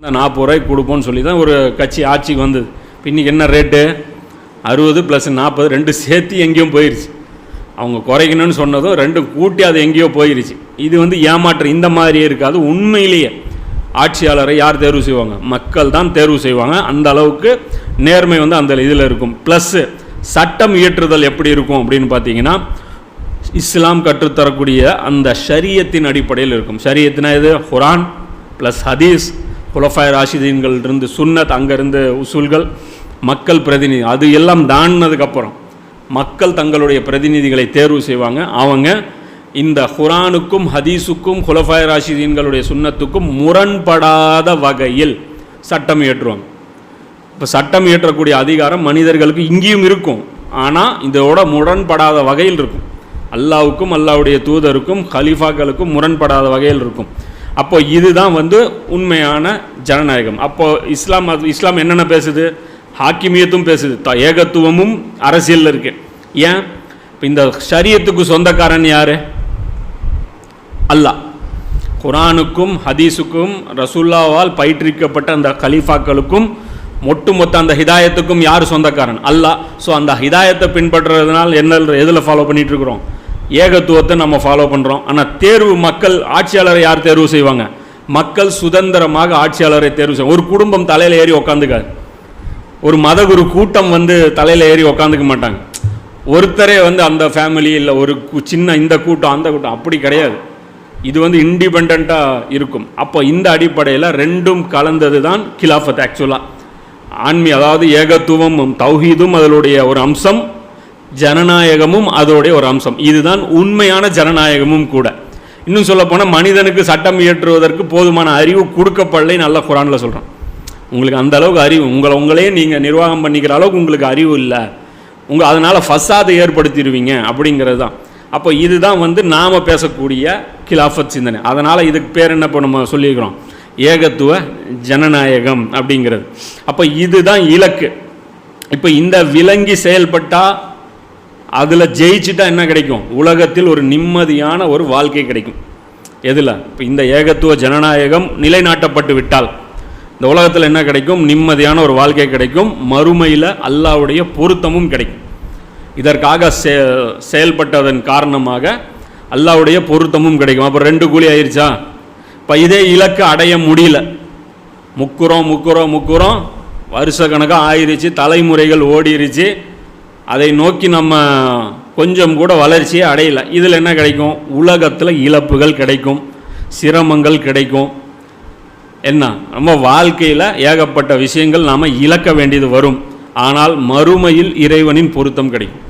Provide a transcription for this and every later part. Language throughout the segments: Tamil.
இந்த நாற்பது ரூபாய்க்கு கொடுப்போம்னு சொல்லி தான் ஒரு கட்சி ஆட்சிக்கு வந்தது. இப்போ இன்றைக்கி என்ன ரேட்டு அறுபது ப்ளஸ் நாற்பது ரெண்டு சேர்த்து எங்கேயும் போயிருச்சு. அவங்க குறைக்கணும்னு சொன்னதும் ரெண்டு கூட்டி அது எங்கேயோ போயிருச்சு. இது வந்து ஏமாற்றம் இந்த மாதிரியே இருக்காது. உண்மையிலேயே ஆட்சியாளரை யார் தேர்வு செய்வாங்க? மக்கள் தான் தேர்வு செய்வாங்க. அந்த அளவுக்கு நேர்மை வந்து அந்த இதில் இருக்கும். ப்ளஸ்ஸு சட்டம் இயற்றுதல் எப்படி இருக்கும் அப்படின்னு பார்த்தீங்கன்னா இஸ்லாம் கற்றுத்தரக்கூடிய அந்த ஷரியத்தின் அடிப்படையில் இருக்கும். ஷரியத்தினா இது குரான் ப்ளஸ் ஹதீஸ். குலஃபாய் ராஷிதீன்கள் இருந்து சுன்னத் அங்கேருந்து உசூல்கள் மக்கள் பிரதிநிதி அது எல்லாம் தாண்டினதுக்கப்புறம் மக்கள் தங்களுடைய பிரதிநிதிகளை தேர்வு செய்வாங்க. அவங்க இந்த குரானுக்கும் ஹதீஸுக்கும் குலஃபாய் ராஷிதீன்களுடைய சுன்னத்துக்கும் முரண்படாத வகையில் சட்டம் இயற்றுவாங்க. இப்போ சட்டம் இயற்றக்கூடிய அதிகாரம் மனிதர்களுக்கு இங்கேயும் இருக்கும். ஆனால் இதோட முரண்படாத வகையில் இருக்கும். அல்லாவுக்கும் அல்லாவுடைய தூதருக்கும் கலீஃபாக்களுக்கும் முரண்படாத வகையில் இருக்கும். அப்போ இதுதான் வந்து உண்மையான ஜனநாயகம். அப்போ இஸ்லாம் அது இஸ்லாம் என்னென்ன பேசுது? ஹாக்கிமியத்தும் பேசுது. த ஏகத்துவமும் அரசியலில் இருக்கு. ஏன்? இப்போ இந்த ஷரியத்துக்கு சொந்தக்காரன் யார்? அல்லாஹ். குரானுக்கும் ஹதீஸுக்கும் ரசுல்லாவால் பயிற்றுவிக்கப்பட்ட அந்த கலீஃபாக்களுக்கும் ஒட்டுமொத்த அந்த ஹிதாயத்துக்கும் யார் சொந்தக்காரன்? அல்லாஹ். ஸோ அந்த ஹிதாயத்தை பின்பற்றுறதுனால் என்ன எதில் ஃபாலோ பண்ணிகிட்டு இருக்கிறோம்? ஏகத்துவத்தை நம்ம ஃபாலோ பண்ணுறோம் ஆனால் தேர்வு மக்கள் ஆட்சியாளரை யார் தேர்வு செய்வாங்க? மக்கள் சுதந்திரமாக ஆட்சியாளரை தேர்வு செய்வாங்க ஒரு குடும்பம் தலையில் ஏறி உக்காந்துக்காது. ஒரு மதகுரு கூட்டம் வந்து தலையில் ஏறி உக்காந்துக்க மாட்டாங்க. ஒருத்தரே வந்து அந்த ஃபேமிலி இல்லை ஒரு கு- சின்ன இந்த கூட்டம் அந்த கூட்டம் அப்படி கிடையாது. இது வந்து இண்டிபெண்ட்டாக இருக்கும். அப்போ இந்த அடிப்படையில் ரெண்டும் கலந்தது தான் கிலாஃபத் ஆக்சுவலாக ஆன்மீ அதாவது ஏகத்துவமும் தௌஹீதும் அதனுடைய ஒரு அம்சம். ஜனநாயகமும் அதோடைய ஒரு அம்சம். இதுதான் உண்மையான ஜனநாயகமும் கூட. இன்னும் சொல்லப்போனால் மனிதனுக்கு சட்டம் இயற்றுவதற்கு போதுமான அறிவு கொடுக்கப்படலை நல்ல குரானில் சொல்கிறோம் உங்களுக்கு அந்த அளவுக்கு அறிவு உங்களை உங்களே நீங்கள் நிர்வாகம் பண்ணிக்கிற அளவுக்கு உங்களுக்கு அறிவு இல்லை. உங்கள் அதனால் ஃபசாதை ஏற்படுத்திடுவீங்க அப்படிங்கிறது தான். அப்போ இதுதான் வந்து நாம் பேசக்கூடிய கிலாஃபத் சிந்தனை. அதனால் இதுக்கு பேர் என்ன இப்போ நம்ம சொல்லியிருக்கிறோம்? ஏகத்துவ ஜனநாயகம் அப்படிங்கிறது. அப்போ இதுதான் இலக்கு. இப்போ இந்த விலங்கி செயல்பட்டால் அதில் ஜெயிச்சுட்டா என்ன கிடைக்கும்? உலகத்தில் ஒரு நிம்மதியான ஒரு வாழ்க்கை கிடைக்கும். எதில்? இப்போ இந்த ஏகத்துவ ஜனநாயகம் நிலைநாட்டப்பட்டு விட்டால் இந்த உலகத்தில் என்ன கிடைக்கும்? நிம்மதியான ஒரு வாழ்க்கை கிடைக்கும். மறுமையில் அல்லாவுடைய பொருத்தமும் கிடைக்கும். இதற்காக செ செயல்பட்டதன் காரணமாக அல்லாவுடைய பொருத்தமும் கிடைக்கும். அப்போ ரெண்டு கூலி ஆயிடுச்சா இப்போ இதே இலக்கு அடைய முடியல. முக்குறோம் முக்குறோம் முக்குறோம். வருஷ கணக்காக ஆயிடுச்சு தலைமுறைகள் ஓடிருச்சு. அதை நோக்கி நம்ம கொஞ்சம் கூட வளர்ச்சியே அடையலை. இதில் என்ன கிடைக்கும்? உலகத்தில் இழப்புகள் கிடைக்கும். சிரமங்கள் கிடைக்கும். என்ன? நம்ம வாழ்க்கையில் ஏகப்பட்ட விஷயங்கள் நாம் இழக்க வேண்டியது வரும். ஆனால் மறுமையில் இறைவனின் பொருத்தம் கிடைக்கும்.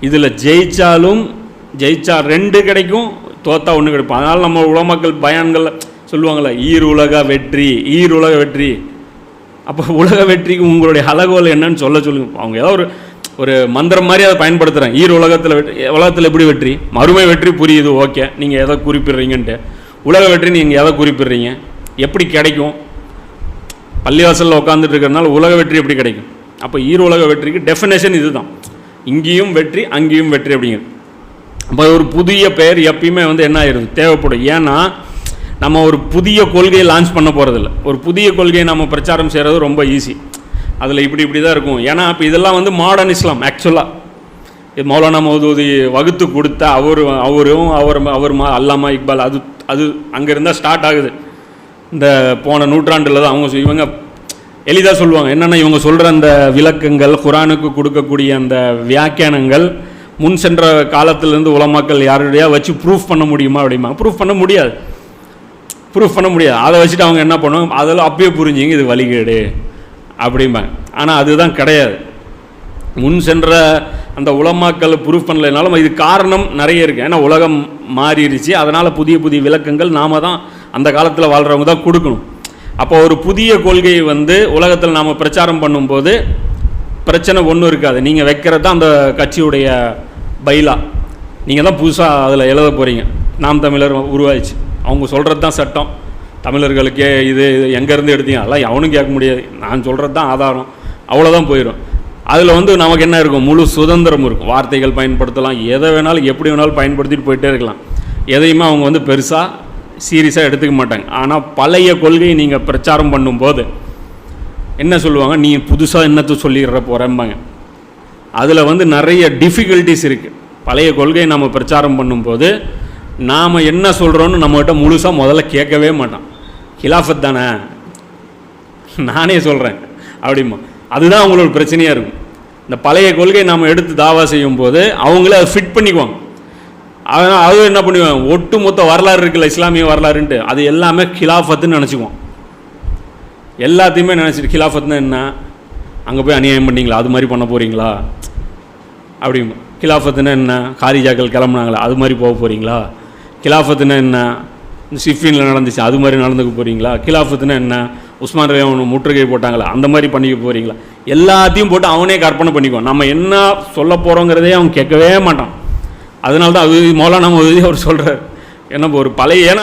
இதில் ஜெயித்தாலும் ஜெயிச்சா ரெண்டு கிடைக்கும் தோத்தா ஒன்று கிடைக்கும். அதனால் நம்ம உலமக்கள் பயன்கள் சொல்லுவாங்கள்ல ஈர் உலக வெற்றி ஈர் உலக வெற்றி. அப்போ உலக வெற்றிக்கு உங்களுடைய அழகோல் என்னன்னு சொல்ல சொல்லுங்க. அவங்க ஏதோ ஒரு ஒரு மந்திரம் மாதிரி அதை பயன்படுத்துகிறேன் ஈர் உலகத்தில் வெற்றி உலகத்தில் எப்படி வெற்றி? மறுமை வெற்றி புரியுது ஓகே. நீங்கள் எதை குறிப்பிடுறீங்கன்ட்டு. உலக வெற்றி நீங்கள் எதை குறிப்பிடுறீங்க? எப்படி கிடைக்கும்? பள்ளிவாசலில் உட்காந்துட்டு இருக்கிறனால உலக வெற்றி எப்படி கிடைக்கும்? அப்போ ஈர் உலக வெற்றிக்கு டெஃபினேஷன் இதுதான். இங்கேயும் வெற்றி அங்கேயும் வெற்றி அப்படிங்கிறது. அப்போ ஒரு புதிய பெயர் எப்பயுமே வந்து என்ன ஆயிடுது? தேவைப்படும். ஏன்னா நம்ம ஒரு புதிய கொள்கையை லான்ச் பண்ண போகிறதில்ல ஒரு புதிய கொள்கையை நம்ம பிரச்சாரம் செய்கிறது ரொம்ப ஈஸி அதில் இப்படி இப்படி தான் இருக்கும். ஏன்னா இப்போ இதெல்லாம் வந்து மாடர்ன் இஸ்லாம் ஆக்சுவலாக இது மௌலானா மௌதூதி வகுத்து கொடுத்த அவர் அவரும் அவர் அவர் மா அல்லாமா இக்பால் அது அது அங்கே இருந்தால் ஸ்டார்ட் ஆகுது. இந்த போன நூற்றாண்டில் தான் அவங்க இவங்க எளிதாக சொல்லுவாங்க. என்னென்னா இவங்க சொல்கிற அந்த விளக்கங்கள் குரானுக்கு கொடுக்கக்கூடிய அந்த வியாக்கியானங்கள் முன் சென்ற காலத்திலேருந்து உலமாக்கள் யாருடையா வச்சு ப்ரூஃப் பண்ண முடியுமா அப்படிமா? ப்ரூஃப் பண்ண முடியாது. ப்ரூஃப் பண்ண முடியாது. அதை வச்சுட்டு அவங்க என்ன பண்ணுவாங்க? அதெல்லாம் அப்பயே புரிஞ்சுங்க இது வழிகேடு. அப்படிம்பாங்க. ஆனால் அதுதான் கிடையாது. முன் சென்ற அந்த உலமாக்கள் ப்ரூஃப் பண்ணலைனாலும் இது காரணம் நிறைய இருக்குது ஏன்னா உலகம் மாறிடுச்சு. அதனால் புதிய புதிய விளக்கங்கள் நாம தான் அந்த காலத்தில் வாழ்கிறவங்க தான் கொடுக்கணும். அப்போ ஒரு புதிய கொள்கையை வந்து உலகத்தில் நாம் பிரச்சாரம் பண்ணும்போது பிரச்சனை ஒன்றும் இருக்காது. நீங்கள் வைக்கிறது தான் அந்த கட்சியுடைய பைலா. நீங்கள் தான் புதுசாக அதில் எழுத போகிறீங்க நாம் தமிழர் உருவாயிடுச்சு. அவங்க சொல்கிறது தான் சட்டம். தமிழர்களுக்கே இது எங்கேருந்து எடுத்தீங்க? அதெல்லாம் எவனும் கேட்க முடியாது. நான் சொல்கிறது தான் ஆதாரம். அவ்வளோதான் போயிடும் அதில் வந்து நமக்கு என்ன இருக்கும்? முழு சுதந்திரம் இருக்கும். வார்த்தைகள் பயன்படுத்தலாம். எதை வேணாலும் எப்படி வேணாலும் பயன்படுத்திட்டு போயிட்டே இருக்கலாம். எதையுமே அவங்க வந்து பெருசாக சீரியஸாக எடுத்துக்க மாட்டாங்க. ஆனால் பழைய கொள்கையை நீங்கள் பிரச்சாரம் பண்ணும்போது என்ன சொல்லுவாங்க? நீ புதுசாக என்னத்தை சொல்லிடுற போகிறம்பாங்க அதில் வந்து நிறைய டிஃபிகல்ட்டிஸ் இருக்குது பழைய கொள்கையை நம்ம பிரச்சாரம் பண்ணும்போது நாம் என்ன சொல்கிறோன்னு நம்மகிட்ட முழுசாக முதல்ல கேட்கவே மாட்டான். ஹிலாஃபத் தானே? நானே சொல்கிறேன் அப்படிமா அதுதான் அவங்களோட பிரச்சனையாக இருக்கும். இந்த பழைய கொள்கையை நாம் எடுத்து தாவா செய்யும் போது அவங்களே அதை ஃபிட் பண்ணிக்குவாங்க. அதனால் அது என்ன பண்ணுவேன் ஒட்டு மொத்த வரலாறு இருக்குல்ல இஸ்லாமிய வரலாறுன்ட்டு அது எல்லாமே கிலாஃபத்துன்னு நினச்சிக்குவோம் எல்லாத்தையுமே நினச்சிட்டு கிலாஃபத்னா என்ன? அங்கே போய் அநியாயம் பண்ணிங்களா? அது மாதிரி பண்ண போகிறீங்களா அப்படி கிலாஃபத்துனா என்ன? காரிஜாக்கள் கிளம்புனாங்களா? அது மாதிரி போக போகிறீங்களா கிலாஃபத்துனா என்ன? சிஃபினில் நடந்துச்சு அது மாதிரி நடந்துக்க போகிறீங்களா கிலாஃபத்துனா என்ன? உஸ்மான் ரவி அவனு முற்றுகை போட்டாங்களா? அந்த மாதிரி பண்ணிக்க போகிறீங்களா எல்லாத்தையும் போட்டு அவனே கற்பனை பண்ணிக்குவான். நம்ம என்ன சொல்ல போகிறோங்கிறதே அவன் கேட்கவே மாட்டான். அதனால தான் அது மௌலானா மோதி அவர் சொல்கிறார் என்ன ஒரு பழைய ஏன்னா